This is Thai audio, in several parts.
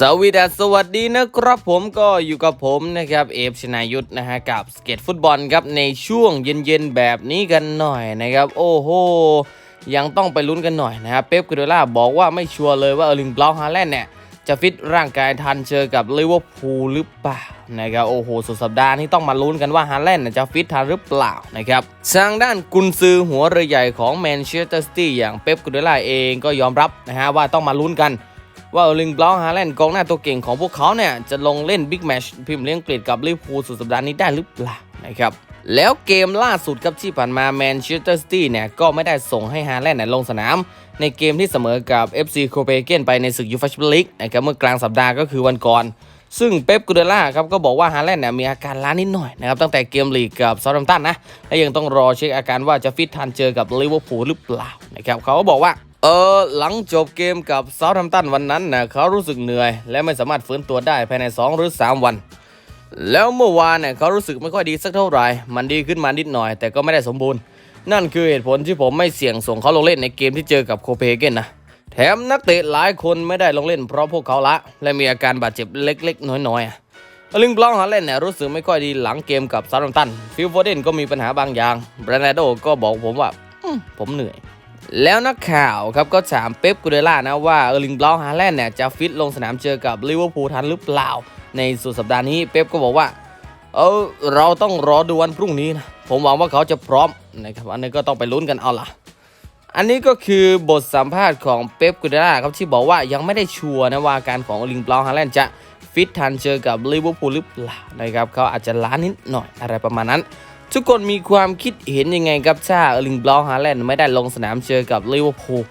สวีดัสสวัสดีนะครับผมก็อยู่กับผมนะครับเอฟชนายุทธนะฮะกับสเก็ตฟุตบอลครับในช่วงเย็นๆแบบนี้กันหน่อยนะครับ โอ้โหยังต้องไปลุ้นกันหน่อยนะครับเป๊ปกูเดล่าบอกว่าไม่ชัวร์เลยว่าเออร์ลิงบลอฮาแลนด์เนี่ยจะฟิตร่างกายทันเจอกับลิเวอร์พูลหรือเปล่านะครับโอ้โหสุดสัปดาห์นี้ต้องมาลุ้นกันว่าฮาแลนด์จะฟิตทันหรือเปล่านะครับทางด้านกุนซือหัวเรือใหญ่ของแมนเชสเตอร์ซิตี้อย่างเป๊ปกูเดล่าเองก็ยอมรับนะฮะว่าต้องมาลุ้นกัน ว่าเออร์ลิงบลอฮาแลนด์กองหน้าตัวเก่งของพวกเขาเนี่ย จะลงเล่นบิ๊กแมชพรีเมียร์ลีกอังกฤษกับลิเวอร์พูลสุดสัปดาห์นี้ได้หรือเปล่านะครับแล้วเกมล่าสุดครับที่ผ่านมาแมนเชสเตอร์ซิตี้เนี่ย ก็ไม่ได้ส่งให้ฮาแลนด์ลงสนาม ในเกมที่เสมอกับ FC โคเปเกนไปในศึกยูฟ่าแชมเปี้ยนลีกนะครับเมื่อกลางสัปดาห์ก็คือวันก่อน ซึ่งเป๊ปกูเดล่าครับก็บอกว่าฮาแลนด์เนี่ยมีอาการล้านิดหน่อยนะครับตั้งแต่เกมลีกกับซา u ์ h มตันนะและยังต้องรอเช็คอาการว่าจะฟิตทันเจอกับลิเวอร์พูลหรือเปล่านะครับเขาก็บอกว่า เออหลังจบเกมกับซา u ์ h มตันวันนั้นนะเขารู้สึกเหนื่อย และไม่สามารถฟื้นตัวได้ภายใน 2 หรือ 3 วัน แล้วเมื่อวานเนี่ยเขารู้สึกไม่ค่อยดีสักเท่าไหร่ มันดีขึ้นมานิดหน่อย แต่ก็ไม่ได้สมบูรณ์ นั่นคือเหตุผลที่ผมไม่เสี่ยงส่งเขาลงเล่นในเกมที่เจอกับโคเปนเฮเกนนะแถมนักเตะหลายคนไม่ได้ลงเล่นเพราะพวกเขาละ และมีอาการบาดเจ็บเล็ก ๆ น้อยๆอลิงบลองฮาเล่นเนี่ยรู้สึกไม่ค่อยดีหลังเกมกับซาร์ตันฟิลโฟเดนก็มีปัญหาบางอย่างแบรนาโดก็บอกผมว่าผมเหนื่อย แล้วนักข่าวครับก็ถามเป๊ปกูเดล่านะว่าเออร์ลิงบลองฮาแลนด์เนี่ยจะฟิตลงสนามเจอกับลิเวอร์พูลทันหรือเปล่า ในสุดสัปดาห์นี้เป๊ปก็บอกว่าเออเราต้องรอดูวันพรุ่งนี้นะผมหวังว่าเขาจะพร้อมนะครับอันนี้ก็ต้องไปลุ้นกันเอาล่ะ อันนี้ก็คือบทสัมภาษณ์ของเป๊ปกูเดล่าครับที่บอกว่ายังไม่ได้ชัวร์นะว่าการของลิงบลองฮาแลนด์จะฟิตทันเจอกับลิเวอร์พูลหรือเปล่านะครับเขาอาจจะล้านิดหน่อยอะไรประมาณนั้น ทุกคนมีความคิดเห็นยังไงครับถ้าเออร์ลิงบลอฮาแลนด์ไม่ได้ลงสนามเจอกับลิเวอร์พูล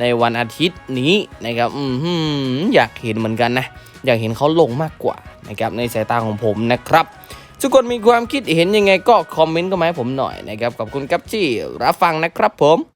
ในวันอาทิตย์นี้นะครับอืมหืมอยากเห็นเหมือนกันนะ อยากเห็นเขาลงมากกว่านะครับในสายตาของผมนะครับ ทุกคนมีความคิดเห็นยังไงก็คอมเมนต์ก็มาให้ผมหน่อยนะครับขอบคุณครับที่รับฟังนะครับผม